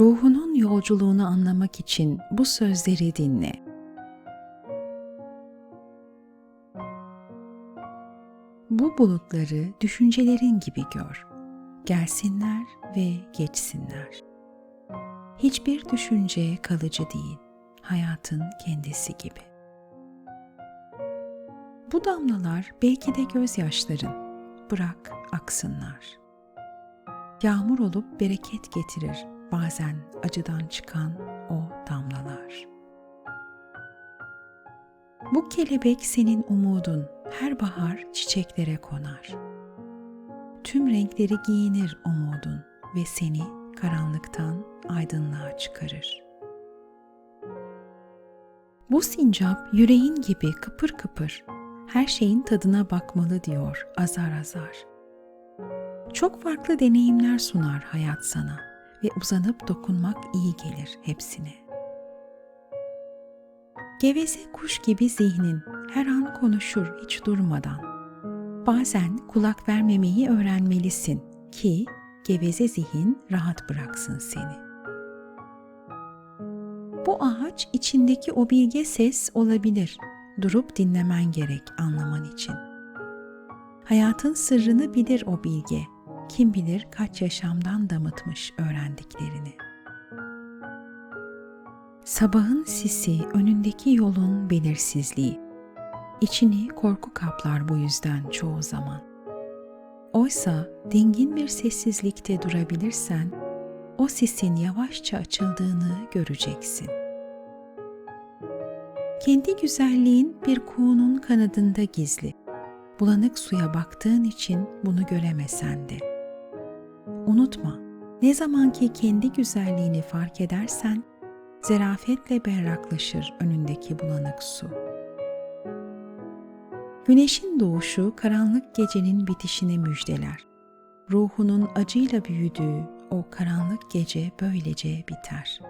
Ruhunun yolculuğunu anlamak için bu sözleri dinle. Bu bulutları düşüncelerin gibi gör. Gelsinler ve geçsinler. Hiçbir düşünce kalıcı değil, hayatın kendisi gibi. Bu damlalar belki de gözyaşların. Bırak aksınlar. Yağmur olup bereket getirir bazen acıdan çıkan o damlalar. Bu kelebek senin umudun, her bahar çiçeklere konar. Tüm renkleri giyinir umudun ve seni karanlıktan aydınlığa çıkarır. Bu sincap yüreğin gibi kıpır kıpır, her şeyin tadına bakmalı diyor azar azar. Çok farklı deneyimler sunar hayat sana ve uzanıp dokunmak iyi gelir hepsine. Geveze kuş gibi zihnin her an konuşur hiç durmadan. Bazen kulak vermemeyi öğrenmelisin ki geveze zihin rahat bıraksın seni. Bu ağaç içindeki o bilge ses olabilir. Durup dinlemen gerek anlaman için. Hayatın sırrını bilir o bilge. Kim bilir kaç yaşamdan damıtmış öğrendiklerini. Sabahın sisi, önündeki yolun belirsizliği. İçini korku kaplar bu yüzden çoğu zaman. Oysa dingin bir sessizlikte durabilirsen, o sisin yavaşça açıldığını göreceksin. Kendi güzelliğin bir kuğunun kanadında gizli. Bulanık suya baktığın için bunu göremesen de. Unutma, ne zamanki kendi güzelliğini fark edersen, zerafetle berraklaşır önündeki bulanık su. Güneşin doğuşu karanlık gecenin bitişini müjdeler. Ruhunun acıyla büyüdüğü o karanlık gece böylece biter.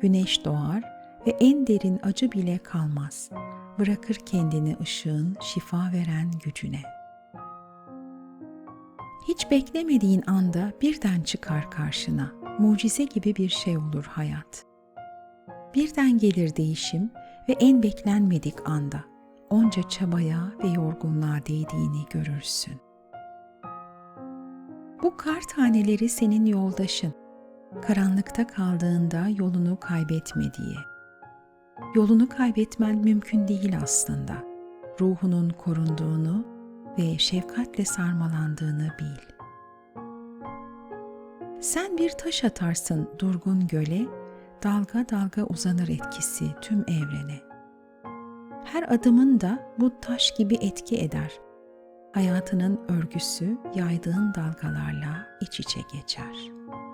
Güneş doğar ve en derin acı bile kalmaz. Bırakır kendini ışığın şifa veren gücüne. Hiç beklemediğin anda birden çıkar karşına. Mucize gibi bir şey olur hayat. Birden gelir değişim ve en beklenmedik anda onca çabaya ve yorgunluğa değdiğini görürsün. Bu kar taneleri senin yoldaşın. Karanlıkta kaldığında yolunu kaybetme diye. Yolunu kaybetmen mümkün değil aslında. Ruhunun korunduğunu ve şefkatle sarmalandığını bil. Sen bir taş atarsın durgun göle, dalga dalga uzanır etkisi tüm evrene. Her adımın da bu taş gibi etki eder. Hayatının örgüsü yaydığın dalgalarla iç içe geçer.''